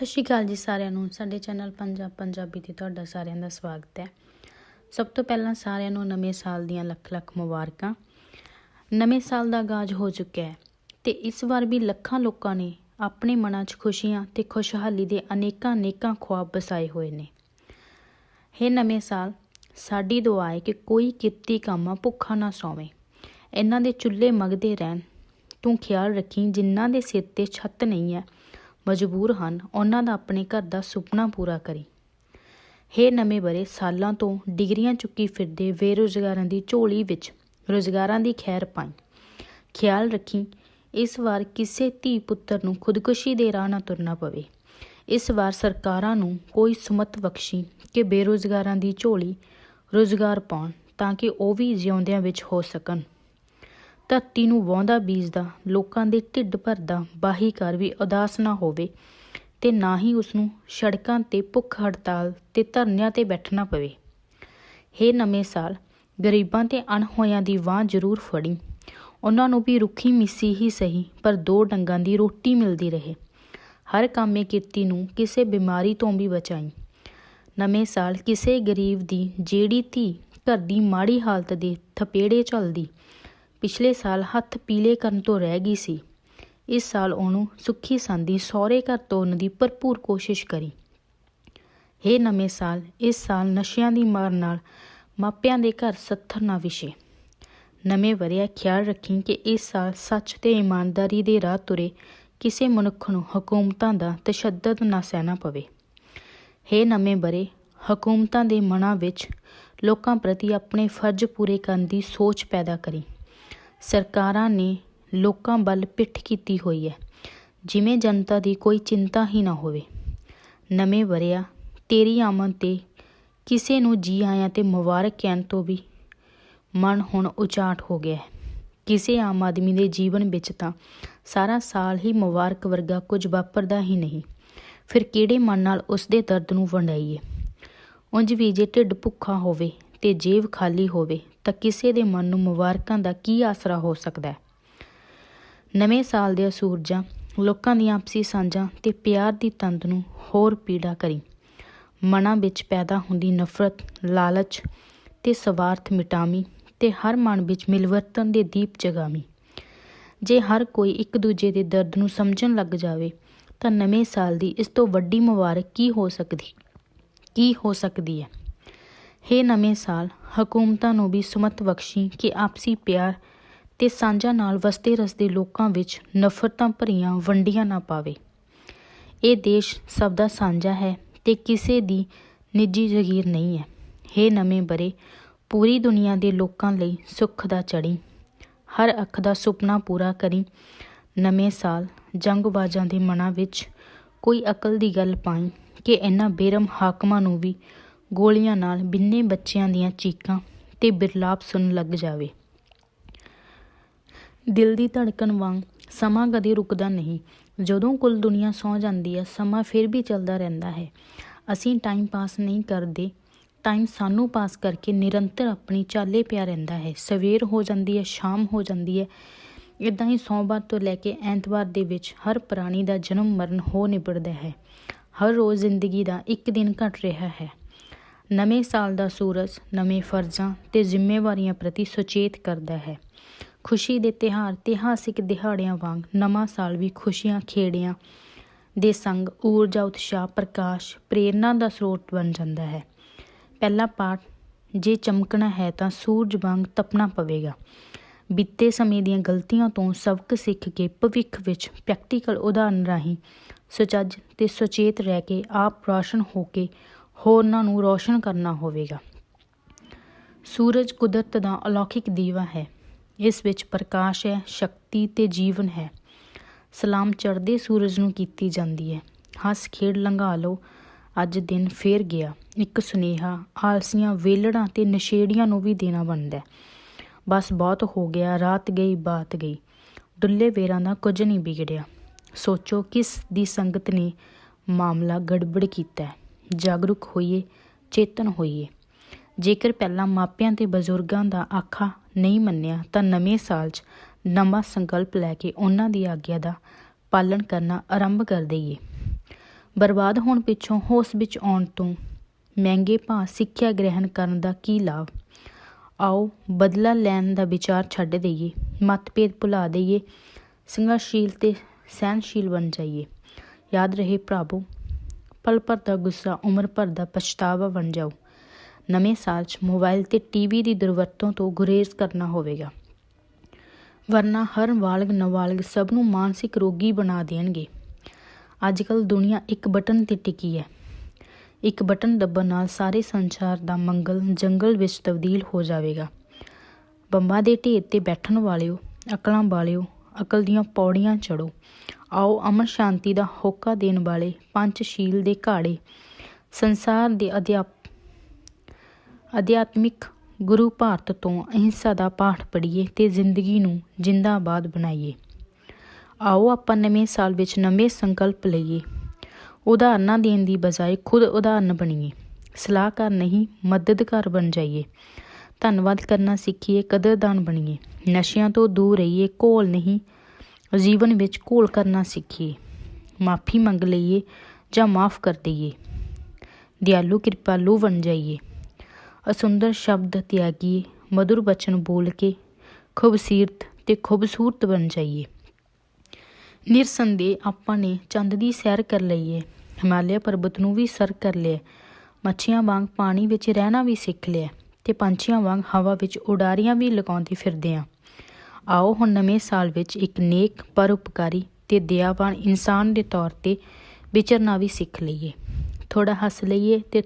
ਸਤਿ ਸ਼੍ਰੀ ਅਕਾਲ ਜੀ ਸਾਰਿਆਂ ਨੂੰ। ਸਾਡੇ ਚੈਨਲ ਪੰਜਾਬ ਪੰਜਾਬੀ ਤੇ ਤੁਹਾਡਾ ਸਾਰਿਆਂ ਦਾ ਸਵਾਗਤ ਹੈ। ਸਭ ਤੋਂ ਪਹਿਲਾਂ ਸਾਰਿਆਂ ਨੂੰ ਨਵੇਂ ਸਾਲ ਦੀਆਂ ਲੱਖ ਲੱਖ ਮੁਬਾਰਕਾਂ। ਨਵੇਂ ਸਾਲ ਦਾ ਆਗਾਜ਼ ਹੋ ਚੁੱਕਿਆ ਹੈ ਤੇ ਇਸ ਵਾਰ ਵੀ ਲੱਖਾਂ ਲੋਕਾਂ ਨੇ ਆਪਣੇ ਮਨਾਂ 'ਚ ਖੁਸ਼ੀਆਂ ਤੇ ਖੁਸ਼ਹਾਲੀ ਦੇ ਅਨੇਕਾਂ ਅਨੇਕਾਂ ਖੁਆਬ ਵਸਾਏ ਹੋਏ ਨੇ। ਇਹ ਨਵੇਂ ਸਾਲ, ਸਾਡੀ ਦੁਆ ਹੈ ਕਿ ਕੋਈ ਕਿਰਤੀ ਕਾਮਾ ਭੁੱਖਾ ਨਾ ਸੌਵੇ। ਇਹਨਾਂ ਦੇ ਚੁੱਲ੍ਹੇ ਮਗਦੇ ਰਹਿਣ। ਤੂੰ ਖਿਆਲ ਰੱਖੀ, ਜਿਨ੍ਹਾਂ ਦੇ ਸਿਰ ਤੇ ਛੱਤ ਨਹੀਂ ਹੈ ਮਜਬੂਰ ਹਨ। ਉਹਨਾਂ ਦਾ ਆਪਣੇ ਘਰ ਦਾ ਸੁਪਨਾ ਪੂਰਾ ਕਰੀ। ਹੇ ਨਵੇਂ ਬਰੇ, ਸਾਲਾਂ ਤੋਂ ਡਿਗਰੀਆਂ ਚੁੱਕੀ ਫਿਰਦੇ ਬੇਰੁਜ਼ਗਾਰਾਂ ਦੀ ਝੋਲੀ ਵਿੱਚ ਰੁਜ਼ਗਾਰਾਂ ਦੀ ਖੈਰ ਪਾਈ। ਖਿਆਲ ਰੱਖੀ, ਇਸ ਵਾਰ ਕਿਸੇ ਧੀ ਪੁੱਤਰ ਨੂੰ ਖੁਦਕੁਸ਼ੀ ਦੇ ਰਾਹ ਨਾ ਤੁਰਨਾ ਪਵੇ। ਇਸ ਵਾਰ ਸਰਕਾਰਾਂ ਨੂੰ ਕੋਈ ਸੁਮਤ ਬਖਸ਼ੀ ਕਿ ਬੇਰੁਜ਼ਗਾਰਾਂ ਦੀ ਝੋਲੀ ਰੁਜ਼ਗਾਰ ਪਾਉਣ ਤਾਂ ਕਿ ਉਹ ਵੀ ਜਿਉਂਦਿਆਂ ਵਿੱਚ ਹੋ ਸਕਣ। ਧਰਤੀ ਨੂੰ ਵਾਹੁੰਦਾ, ਬੀਜਦਾ, ਲੋਕਾਂ ਦੇ ਢਿੱਡ ਭਰਦਾ ਬਾਹੀਕਾਰ ਵੀ ਉਦਾਸ ਨਾ ਹੋਵੇ ਤੇ ਨਾ ਹੀ ਉਸ ਨੂੰ ਸੜਕਾਂ ਤੇ ਭੁੱਖ ਹੜਤਾਲ ਤੇ ਧਰਨਿਆਂ ਤੇ ਬੈਠਣਾ ਪਵੇ। ਹੇ ਨਵੇਂ ਸਾਲ, ਗਰੀਬਾਂ ਤੇ ਅਣਹੋਇਆਂ ਦੀ ਬਾਂਹ ਜ਼ਰੂਰ ਫੜੀ। ਉਹਨਾਂ ਨੂੰ ਵੀ ਰੁੱਖੀ ਮਿੱਸੀ ਹੀ ਸਹੀ, ਪਰ ਦੋ ਡੰਗਾਂ ਦੀ ਰੋਟੀ ਮਿਲਦੀ ਰਹੇ। ਹਰ ਕਾਮੇ ਕਿਰਤੀ ਨੂੰ ਕਿਸੇ ਬਿਮਾਰੀ ਤੋਂ ਵੀ ਬਚਾਈ। ਨਵੇਂ ਸਾਲ ਕਿਸੇ ਗਰੀਬ ਦੀ, ਜਿਹੜੀ ਧੀ ਘਰ ਦੀ ਮਾੜੀ ਹਾਲਤ ਦੇ ਥਪੇੜੇ ਝੱਲਦੀ ਪਿਛਲੇ ਸਾਲ ਹੱਥ ਪੀਲੇ ਕਰਨ ਤੋਂ ਰਹਿ ਗਈ ਸੀ। ਇਸ ਸਾਲ ਉਹਨੂੰ ਸੁੱਖੀ ਸੰਦੀ ਸਹੁਰੇ ਘਰ ਤੋਰਨ ਦੀ ਭਰਪੂਰ ਕੋਸ਼ਿਸ਼ ਕਰੀ। ਹੇ ਨਵੇਂ ਸਾਲ, ਇਸ ਸਾਲ ਨਸ਼ਿਆਂ ਦੀ ਮਾਰ ਨਾਲ ਮਾਪਿਆਂ ਦੇ ਘਰ ਸੱਥਰ ਨਾ ਵਿਛੇ। ਨਵੇਂ ਵਰਿਆ ਖਿਆਲ ਰੱਖੀ ਕਿ ਇਸ ਸਾਲ ਸੱਚ ਤੇ ਇਮਾਨਦਾਰੀ ਦੇ ਰਾਹ ਤੁਰੇ ਕਿਸੇ ਮਨੁੱਖ ਨੂੰ ਹਕੂਮਤਾਂ ਦਾ ਤਸ਼ੱਦਦ ਨਾ ਸਹਿਣਾ ਪਵੇ। ਹੇ ਨਵੇਂ ਬਰੇ, ਹਕੂਮਤਾਂ ਦੇ ਮਨਾਂ ਵਿੱਚ ਲੋਕਾਂ ਪ੍ਰਤੀ ਆਪਣੇ ਫਰਜ਼ ਪੂਰੇ ਕਰਨ ਦੀ ਸੋਚ ਪੈਦਾ ਕਰੀ। ਸਰਕਾਰਾਂ ਨੇ ਲੋਕਾਂ ਵੱਲ ਪਿੱਠ ਕੀਤੀ ਹੋਈ ਹੈ। ਜਿਵੇਂ ਜਨਤਾ ਦੀ ਕੋਈ ਚਿੰਤਾ ਹੀ ਨਾ ਹੋਵੇ। ਨਵੇਂ ਵਰਿਆ, ਤੇਰੀ ਆਮਦ ਤੇ ਕਿਸੇ ਨੂੰ ਜੀ ਆਇਆਂ ਤੇ ਮੁਬਾਰਕ ਕਹਿਣ ਤੋਂ ਵੀ ਮਨ ਹੁਣ ਉਚਾਟ ਹੋ ਗਿਆ ਹੈ। ਕਿਸੇ ਆਮ ਆਦਮੀ ਦੇ ਜੀਵਨ ਵਿੱਚ ਤਾਂ ਸਾਰਾ ਸਾਲ ਹੀ ਮੁਬਾਰਕ ਵਰਗਾ ਕੁਝ ਵਾਪਰਦਾ ਹੀ ਨਹੀਂ। ਫਿਰ ਕਿਹੜੇ ਮਨ ਨਾਲ ਉਸ ਦੇ ਦਰਦ ਨੂੰ ਵੰਡਾਈਏ? ਉਂਝ ਵੀ ਜੇ ਢਿੱਡ ਭੁੱਖਾ ਹੋਵੇ ਤੇ ਜੇਬ ਖਾਲੀ ਹੋਵੇ ਤਾਂ ਕਿਸੇ ਦੇ ਮਨ ਨੂੰ ਮੁਬਾਰਕਾਂ ਦਾ ਕੀ ਆਸਰਾ ਹੋ ਸਕਦਾ ਹੈ? ਨਵੇਂ ਸਾਲ ਦੇ ਸੂਰਜਾਂ, ਲੋਕਾਂ ਦੀਆਂ ਆਪਸੀ ਸਾਂਝਾਂ ਤੇ ਪਿਆਰ ਦੀ ਤੰਦ ਨੂੰ ਹੋਰ ਪੀੜਾ ਕਰੀ। ਮਨਾਂ ਵਿੱਚ ਪੈਦਾ ਹੁੰਦੀ ਨਫ਼ਰਤ, ਲਾਲਚ ਤੇ ਸਵਾਰਥ ਮਿਟਾਵੀਂ ਤੇ ਹਰ ਮਨ ਵਿੱਚ ਮਿਲਵਰਤਨ ਦੇ ਦੀਪ ਜਗਾਵੀਂ। ਜੇ ਹਰ ਕੋਈ ਇੱਕ ਦੂਜੇ ਦੇ ਦਰਦ ਨੂੰ ਸਮਝਣ ਲੱਗ ਜਾਵੇ, ਤਾਂ ਨਵੇਂ ਸਾਲ ਦੀ ਇਸ ਤੋਂ ਵੱਡੀ ਮੁਬਾਰਕ ਕੀ ਹੋ ਸਕਦੀ? ਕੀ ਹੋ ਸਕਦੀ ਹੈ? ਹੇ ਨਵੇਂ ਸਾਲ, ਹਕੂਮਤਾਂ ਨੂੰ ਵੀ ਸੁਮਤ ਬਖਸ਼ੀ ਕਿ ਆਪਸੀ ਪਿਆਰ ਤੇ ਸਾਂਝਾ ਨਾਲ ਵਸਦੇ ਰਸਦੇ ਲੋਕਾਂ ਵਿੱਚ ਨਫ਼ਰਤਾਂ ਭਰੀਆਂ ਵੰਡੀਆਂ ਨਾ ਪਾਵੇ। ਇਹ ਦੇਸ਼ ਸਭ ਦਾ ਸਾਂਝਾ ਹੈ ਤੇ ਕਿਸੇ ਦੀ ਨਿੱਜੀ ਜ਼ਗੀਰ ਨਹੀਂ ਹੈ। ਹੇ ਨਵੇਂ ਬਰੇ, ਪੂਰੀ ਦੁਨੀਆ ਦੇ ਲੋਕਾਂ ਲਈ ਸੁੱਖ ਦਾ ਚੜੀ ਹਰ ਅੱਖ ਦਾ ਸੁਪਨਾ ਪੂਰਾ ਕਰੀ। ਨਵੇਂ ਸਾਲ, ਜੰਗਬਾਜ਼ਾਂ ਦੇ ਮਨਾਂ ਵਿੱਚ ਕੋਈ ਅਕਲ ਦੀ ਗੱਲ ਪਾਈ ਕਿ ਇਹਨਾਂ ਬੇਰਮ ਹਾਕਮਾਂ ਨੂੰ ਵੀ ਗੋਲੀਆਂ ਨਾਲ ਬਿੰਨੇ ਬੱਚਿਆਂ ਦੀਆਂ ਚੀਕਾਂ ਤੇ ਬਿਰਲਾਪ ਸੁਣਨ ਲੱਗ ਜਾਵੇ। ਦਿਲ ਦੀ ਧੜਕਣ ਵਾਂਗ ਸਮਾਂ ਕਦੇ ਰੁਕਦਾ ਨਹੀਂ। ਜਦੋਂ ਕੁੱਲ ਦੁਨੀਆ ਸੌ ਜਾਂਦੀ ਹੈ, ਸਮਾਂ ਫਿਰ ਵੀ ਚੱਲਦਾ ਰਹਿੰਦਾ ਹੈ। ਅਸੀਂ ਟਾਈਮ ਪਾਸ ਨਹੀਂ ਕਰਦੇ। ਟਾਈਮ ਸਾਨੂੰ ਪਾਸ ਕਰਕੇ ਨਿਰੰਤਰ ਆਪਣੀ ਚਾਲੇ ਪਿਆ ਰਹਿੰਦਾ ਹੈ। ਸਵੇਰ ਹੋ ਜਾਂਦੀ ਹੈ, ਸ਼ਾਮ ਹੋ ਜਾਂਦੀ ਹੈ। ਇਦਾਂ ਹੀ ਸੋਮਵਾਰ ਤੋਂ ਲੈ ਕੇ ਐਤਵਾਰ ਦੇ ਵਿੱਚ ਹਰ ਪ੍ਰਾਣੀ ਦਾ ਜਨਮ ਮਰਨ ਹੋ ਨਿਬੜਦਾ ਹੈ। ਹਰ ਰੋਜ਼ ਜ਼ਿੰਦਗੀ ਦਾ ਇੱਕ ਦਿਨ ਘਟ ਰਿਹਾ ਹੈ। ਨਵੇਂ ਸਾਲ ਦਾ ਸੂਰਜ, ਨਵੇਂ ਫਰਜ਼ਾਂ ਤੇ ਜ਼ਿੰਮੇਵਾਰੀਆਂ ਪ੍ਰਤੀ ਸੁਚੇਤ ਕਰਦਾ ਹੈ। ਖੁਸ਼ੀ ਦੇ ਤਿਹਾਰ ਇਤਿਹਾਸਿਕ ਦਿਹਾੜਿਆਂ ਵਾਂਗ ਨਵਾਂ ਸਾਲ ਵੀ ਖੁਸ਼ੀਆਂ, ਖੇੜਿਆਂ ਦੇ ਸੰਗ, ਊਰਜਾ, ਉਤਸ਼ਾਹ, ਪ੍ਰਕਾਸ਼, ਪ੍ਰੇਰਣਾ ਦਾ ਸਰੋਤ ਬਣ ਜਾਂਦਾ ਹੈ। ਪਹਿਲਾ ਪਾਠ, ਜੇ ਚਮਕਣਾ ਹੈ ਤਾਂ ਸੂਰਜ ਵਾਂਗ ਤਪਣਾ ਪਵੇਗਾ। ਬੀਤੇ ਸਮੇਂ ਦੀਆਂ ਗਲਤੀਆਂ ਤੋਂ ਸਬਕ ਸਿੱਖ ਕੇ ਭਵਿੱਖ ਵਿੱਚ ਪ੍ਰੈਕਟੀਕਲ ਉਦਾਹਰਨ ਰਾਹੀਂ ਸੁਚੱਜ ਤੇ ਸੁਚੇਤ ਰਹਿ ਕੇ ਆਪ ਰੋਸ਼ਨ ਹੋ ਕੇ ਹੋਰਨਾਂ ਨੂੰ ਰੋਸ਼ਨ ਕਰਨਾ ਹੋਵੇਗਾ। ਸੂਰਜ ਕੁਦਰਤ ਦਾ ਅਲੌਕਿਕ ਦੀਵਾ ਹੈ। ਇਸ ਵਿੱਚ ਪ੍ਰਕਾਸ਼ ਹੈ, ਸ਼ਕਤੀ ਤੇ ਜੀਵਨ ਹੈ। ਸਲਾਮ ਚੜ੍ਹਦੇ ਸੂਰਜ ਨੂੰ ਕੀਤੀ ਜਾਂਦੀ ਹੈ। ਹੱਸ ਖੇਡ ਲੰਘਾ ਲਓ, ਅੱਜ ਦਿਨ ਫੇਰ ਗਿਆ। ਇੱਕ ਸੁਨੇਹਾ, ਆਲਸੀਆਂ, ਵੇਲੜਾਂ ਤੇ ਨਸ਼ੇੜੀਆਂ ਨੂੰ ਵੀ ਦੇਣਾ ਬਣਦਾ ਬਸ ਬਹੁਤ ਹੋ ਗਿਆ, ਰਾਤ ਗਈ, ਬਾਤ ਗਈ। ਡੁੱਲੇ ਵੇਰਾਂ ਦਾ ਕੁਝ ਨਹੀਂ ਵਿਗੜਿਆ। ਸੋਚੋ ਕਿਸ ਦੀ ਸੰਗਤ ਨੇ ਮਾਮਲਾ ਗੜਬੜ ਕੀਤਾ ਹੈ। ਜਾਗਰੂਕ ਹੋਈਏ, ਚੇਤਨ ਹੋਈਏ। ਜੇਕਰ ਪਹਿਲਾਂ ਮਾਪਿਆਂ ਤੇ ਬਜ਼ੁਰਗਾਂ ਦਾ ਆਖਾ ਨਹੀਂ ਮੰਨਿਆ, ਤਾਂ ਨਵੇਂ ਸਾਲ 'ਚ ਨਵਾਂ ਸੰਕਲਪ ਲੈ ਕੇ ਉਹਨਾਂ ਦੀ ਆਗਿਆ ਦਾ ਪਾਲਣ ਕਰਨਾ ਆਰੰਭ ਕਰ ਦਈਏ। ਬਰਬਾਦ ਹੋਣ ਪਿੱਛੋਂ ਹੋਸ ਵਿੱਚ ਆਉਣ ਤੋਂ ਮਹਿੰਗੇ ਭਾਅ ਸਿੱਖਿਆ ਗ੍ਰਹਿਣ ਕਰਨ ਦਾ ਕੀ ਲਾਭ? ਆਓ ਬਦਲਾ ਲੈਣ ਦਾ ਵਿਚਾਰ ਛੱਡ ਦਈਏ, ਮਤਭੇਦ ਭੁਲਾ ਦਈਏ, ਸੰਘਰਸ਼ੀਲ ਤੇ ਸਹਿਨਸ਼ੀਲ ਬਣ ਜਾਈਏ। ਯਾਦ ਰਹੇ ਭਰਾਵੋ ਪਲ ਭਰ ਦਾ ਗੁੱਸਾ, ਉਮਰ ਭਰ ਦਾ ਪਛਤਾਵਾ ਬਣ ਜਾਓ। ਨਵੇਂ ਸਾਲ 'ਚ ਮੋਬਾਈਲ ਤੇ ਟੀਵੀ ਦੀ ਦੁਰਵਰਤੋਂ ਤੋਂ ਗੁਰੇਜ਼ ਕਰਨਾ ਹੋਵੇਗਾ। ਵਰਨਾ ਹਰ ਵਾਲਗ ਨਵਾਲਗ ਸਭ ਨੂੰ ਮਾਨਸਿਕ ਰੋਗੀ ਬਣਾ ਦੇਣਗੇ। ਅੱਜ ਕੱਲ ਦੁਨੀਆ ਇੱਕ ਬਟਨ ਤੇ ਟਿਕੀ ਹੈ। ਇੱਕ ਬਟਨ ਦੱਬਣ ਨਾਲ ਸਾਰੇ ਸੰਸਾਰ ਦਾ ਮੰਗਲ ਜੰਗਲ ਵਿੱਚ ਤਬਦੀਲ ਹੋ ਜਾਵੇਗਾ। ਬੰਬਾਂ ਦੇ ਢੇਰ ਤੇ ਬੈਠਣ ਵਾਲਿਓ, ਅਕਲਾਂ ਵਾਲਿਓ, ਅਕਲ ਦੀਆਂ ਪੌੜੀਆਂ ਚੜੋ ਆਓ ਅਮਨ ਸ਼ਾਂਤੀ ਦਾ ਹੋਕਾ ਦੇਣ ਵਾਲੇ ਪੰਚਸ਼ੀਲ ਦੇ ਘਾੜੇ। ਸੰਸਾਰ ਦੇ ਅਧਿਆਪ ਅਧਿਆਤਮਿਕ ਗੁਰੂ ਭਾਰਤ ਤੋਂ ਅਹਿੰਸਾ ਦਾ ਪਾਠ ਪੜ੍ਹੀਏ ਤੇ ਜ਼ਿੰਦਗੀ ਨੂੰ ਜਿੰਦਾਬਾਦ ਬਣਾਈਏ। ਆਓ ਆਪਾਂ ਨਵੇਂ ਸਾਲ ਵਿੱਚ ਨਵੇਂ ਸੰਕਲਪ ਲਈਏ। ਉਦਾਹਰਨਾਂ ਦੇਣ ਦੀ ਬਜਾਏ ਖੁਦ ਉਦਾਹਰਨ ਬਣੀਏ। ਸਲਾਹਕਾਰ ਨਹੀਂ, ਮਦਦਗਾਰ ਬਣ ਜਾਈਏ। ਧੰਨਵਾਦ ਕਰਨਾ ਸਿੱਖੀਏ, ਕਦਰਦਾਨ ਬਣੀਏ। ਨਸ਼ਿਆਂ ਤੋਂ ਦੂਰ ਰਹੀਏ, ਘੋਲ ਨਹੀਂ ਜੀਵਨ ਵਿੱਚ ਘੋਲ ਕਰਨਾ ਸਿੱਖੀਏ, ਮਾਫੀ ਮੰਗ ਲਈਏ ਜਾਂ ਮਾਫ ਕਰ ਦਈਏ। ਦਿਆਲੂ ਕਿਰਪਾਲੂ ਬਣ ਜਾਈਏ। ਅਸੁੰਦਰ ਸ਼ਬਦ ਤਿਆਗੀਏ ਮధుਰ ਬਚਨ ਬੋਲ ਕੇ ਖੂਬਸੂਰਤ ਤੇ ਖੂਬਸੂਰਤ ਬਣ ਜਾਈਏ। ਨਿਰਸੰਦੇਹ ਆਪਾਂ ਨੇ ਚੰਦ ਦੀ ਸੈਰ ਕਰ ਲਈ ਏ ਹਿਮਾਲਿਆ ਪਰਬਤ ਨੂੰ ਵੀ ਸਰ ਕਰ ਲਿਆ, ਮੱਛੀਆਂ ਵਾਂਗ ਪਾਣੀ ਵਿੱਚ ਰਹਿਣਾ ਵੀ ਸਿੱਖ ਲਿਆ ਤੇ ਪੰਛੀਆਂ ਵਾਂਗ ਹਵਾ ਵਿੱਚ ਉਡਾਰੀਆਂ ਵੀ ਲਗਾਉਂਦੇ ਫਿਰਦੇ ਆ। ਆਓ ਹੁਣ ਨਵੇਂ ਸਾਲ ਵਿੱਚ ਇੱਕ ਨੇਕ ਪਰਉਪਕਾਰੀ ਤੇ ਦਇਆਵਾਨ ਇਨਸਾਨ ਦੇ ਤੌਰ ਤੇ ਵਿਚਰਨਾ ਵੀ ਸਿੱਖ ਲਈਏ। ਥੋੜਾ ਹੱਸ ਲਈਏ ਤੇ